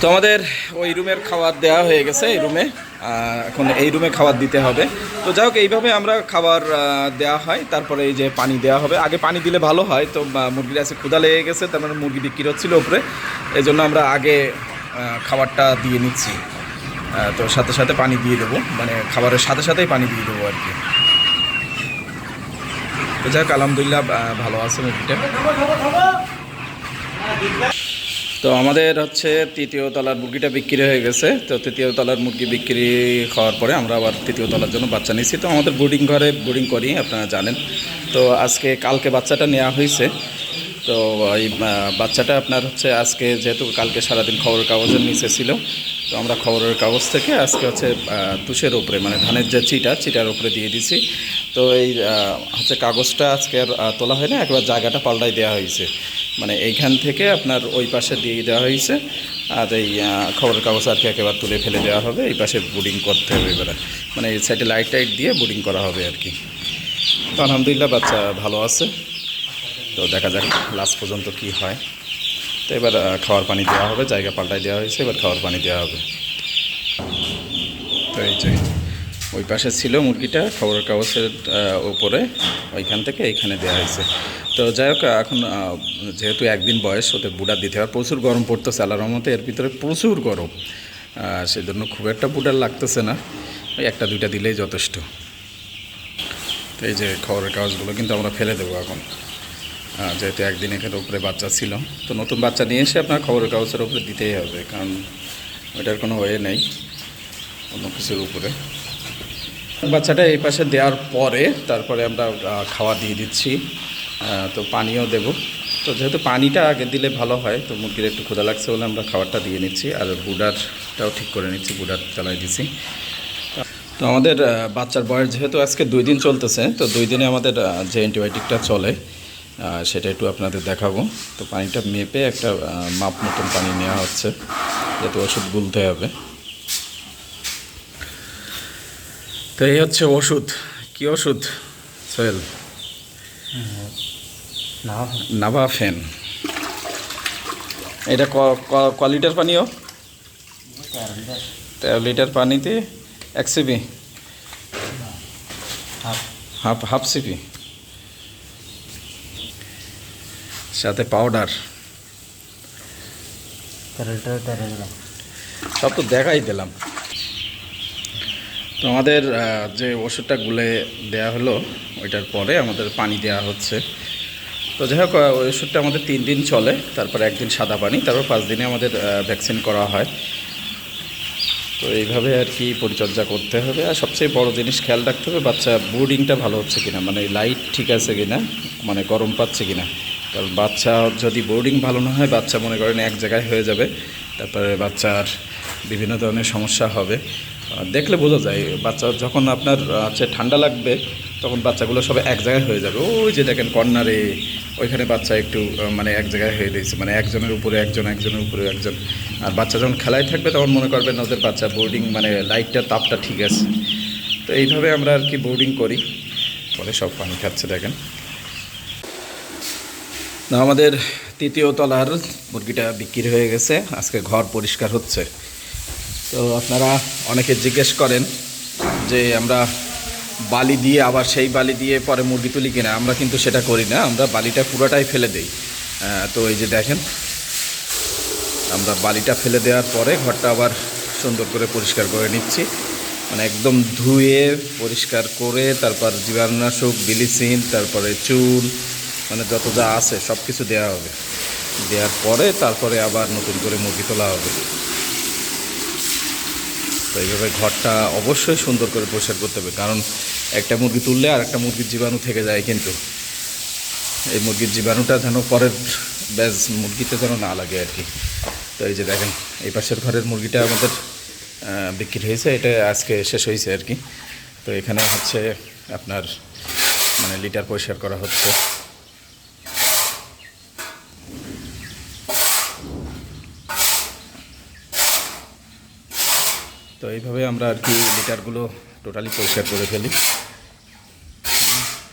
তো আমাদের ওই রুমের খাবার দেওয়া হয়ে গেছে এই রুমে। এখন এই রুমে খাবার দিতে হবে। তো যাই হোক, এইভাবে আমরা খাবার দেওয়া হয়। তারপরে এই যে পানি দেওয়া হবে। আগে পানি দিলে ভালো হয়। তো মুরগির আছে ক্ষুদা লেগে গেছে, তার মানে মুরগি বিক্রি হচ্ছিল উপরে। এই জন্য আমরা আগে খাবারটা দিয়ে নিচ্ছি। তো সাথে সাথে পানি দিয়ে দেবো। মানে খাবারের সাথে সাথেই পানি দিয়ে দেবো আর কি। তো যাক আলহামদুলিল্লাহ ভালো আছে মুরগিটা। তো আমাদের হচ্ছে তৃতীয় তলার মুরগিটা বিক্রি হয়ে গেছে। তো তৃতীয় তলার মুরগি বিক্রি হওয়ার পরে আমরা আবার তৃতীয় তলার জন্য বাচ্চা নিয়েছি। তো আমাদের বোর্ডিং ঘরে বোর্ডিং করি আপনারা জানেন। তো আজকে কালকে বাচ্চাটা নেওয়া হয়েছে। তো এই বাচ্চাটা আপনার হচ্ছে আজকে যেহেতু কালকে সারাদিন খবরের কাগজের নিচে ছিল, তো আমরা খবরের কাগজ থেকে আজকে হচ্ছে তুষের উপরে মানে ধানের যে চিটা, চিটার উপরে দিয়ে দিছি। তো এই হচ্ছে কাগজটা আজকে আর তোলা হয় না, একবার জায়গাটা পাল্টাই দেওয়া হয়েছে। মানে এইখান থেকে আপনার ওই পাশে দিয়ে দেওয়া হয়েছে, আর এই খবরের কাগজ আর কি একেবারে তুলে ফেলে দেওয়া হবে, এই পাশে বোর্ডিং করতে হবে এবারে। মানে এই সাইডে লাইট টাইট দিয়ে বোর্ডিং করা হবে আর কি। তো আলহামদুলিল্লাহ বাচ্চা ভালো আছে। তো দেখা যাক লাস্ট পর্যন্ত কি হয়। তো এবার খাওয়ার পানি দেওয়া হবে, জায়গা পাল্টাই দেওয়া হয়েছে, এবার খাওয়ার পানি দেওয়া হবে। তো এই যে ওই পাশে ছিল মুরগিটা, খবরের কাগজের ওপরে ওইখান থেকে এইখানে দেওয়া হয়েছে। তো যাই হোক এখন যেহেতু একদিন বয়স ওদের বুডার দিতে হবে প্রচুর গরম পড়তেছে, আল্লাহর মতো এর ভিতরে প্রচুর গরম। সেজন্য খুব একটা বুডার লাগতেছে না। ওই একটা, দুইটা দিলেই যথেষ্ট। তো এই যে খবরের কাগজগুলো কিন্তু আমরা ফেলে দেবো এখন। যেহেতু একদিন এখানে উপরে বাচ্চা ছিল, তো নতুন বাচ্চা নিয়ে এসে আপনার খবরের কাগজের উপরে দিতেই হবে, কারণ ওইটার কোনো ওয়ে নেই অন্য কিছুর উপরে। বাচ্চাটা এই পাশে দেওয়ার পরে তারপরে আমরা খাওয়া দিয়ে দিচ্ছি তো পানিও দেব। তো যেহেতু পানিটা আগে দিলে ভালো হয়, তো মুরগির একটু ক্ষুধা লাগছে বলে আমরা খাবারটা দিয়ে নিচ্ছি, আর বুডারটাও ঠিক করে নিচ্ছি বুডার চালাই দিচ্ছি তো আমাদের বাচ্চার বয়স যেহেতু আজকে দুই দিন চলতেছে, তো দুই দিনে আমাদের যে অ্যান্টিবায়োটিকটা চলে সেটা একটু আপনাদের দেখাবো। তো পানিটা মেপে একটা মাপ মতন পানি নেওয়া হচ্ছে যাতে ওষুধ গুলতে হবে। তো এই হচ্ছে ওষুধ। কি ওষুধ সোহেল? না নাভা ফ্যান এটা ক- ক- ক লিটার পানিও তেরো লিটার পানিতে এক সিপি? Half half CP? সাথে পাউডার সব তো দেখাই দিলাম। তো আমাদের যে ওষুধটা গুলে দেয়া হলো, ওইটার পরে আমাদের পানি দেওয়া হচ্ছে। তো যাই হোক ওই ওষুধটা আমাদের তিন দিন চলে, তারপর একদিন সাদা পানি, তারপর পাঁচ দিনে আমাদের ভ্যাকসিন করা হয়। তো এইভাবে আর কি পরিচর্যা করতে হবে। আর সবচেয়ে বড় জিনিস খেয়াল রাখতে হবে, বাচ্চা বোর্ডিংটা ভালো হচ্ছে কিনা মানে লাইট ঠিক আছে কিনা মানে গরম পাচ্ছে কিনা। কারণ বাচ্চা যদি বোর্ডিং ভালো না হয়, বাচ্চা মনে করেন এক জায়গায় হয়ে যাবে, তারপরে বাচ্চার বিভিন্ন ধরনের সমস্যা হবে। দেখলে বোঝা যায়, বাচ্চা যখন আপনার হচ্ছে ঠান্ডা লাগবে, তখন বাচ্চাগুলো সব এক জায়গায় হয়ে যাবে। ওই যে দেখেন কর্নারে, ওইখানে বাচ্চা একটু মানে এক জায়গায় হয়ে রয়েছে মানে একজনের উপরে একজন, একজনের উপরে একজন। আর বাচ্চা যখন খেলায় থাকবে, তখন মনে করবেন ওদের বাচ্চা বোর্ডিং মানে লাইটটা তাপটা ঠিক আছে। তো এইভাবে আমরা আর কি বোর্ডিং করি। পরে সব পানি খাচ্ছে, দেখেন। আমাদের তৃতীয় তলার মুরগিটা বিক্রি হয়ে গেছে। আজকে ঘর পরিষ্কার হচ্ছে। তো আপনারা অনেকে জিজ্ঞেস করেন যে আমরা বালি দিয়ে, আবার সেই বালি দিয়ে পরে মুরগি তুলি কিনা? আমরা কিন্তু সেটা করি না। আমরা বালিটা পুরোটাই ফেলে দিই। তো এই যে দেখেন, আমরা বালিটা ফেলে দেওয়ার পরে ঘরটা আবার সুন্দর করে পরিষ্কার করে নিচ্ছি। মানে একদম ধুয়ে পরিষ্কার করে তারপর জীবাণুনাশক, বিলিসিন, তারপরে চুল মানে যত যা আছে সব কিছু দেওয়া হবে। দেওয়ার পরে তারপরে আবার নতুন করে মুরগি তোলা হবে। তো এইভাবে ঘরটা অবশ্যই সুন্দর করে পরিষ্কার করতে হবে, কারণ একটা মুরগি তুললে আর একটা মুরগির জীবাণু থেকে যায় কিন্তু। এই মুরগির জীবাণুটা যেন পরের ব্যাস মুরগিতে যেন না লাগে আর কি। তো এই যে দেখেন, এই পাশের ঘরের মুরগিটা আমাদের বিক্রি হয়েছে, এটা আজকে শেষ হয়েছে আর কি। তো এখানে হচ্ছে আপনার মানে লিটার পরিষ্কার করা হচ্ছে। তো এইভাবে আমরা আর কি লিটারগুলো টোটালি পরিষ্কার করে ফেলি।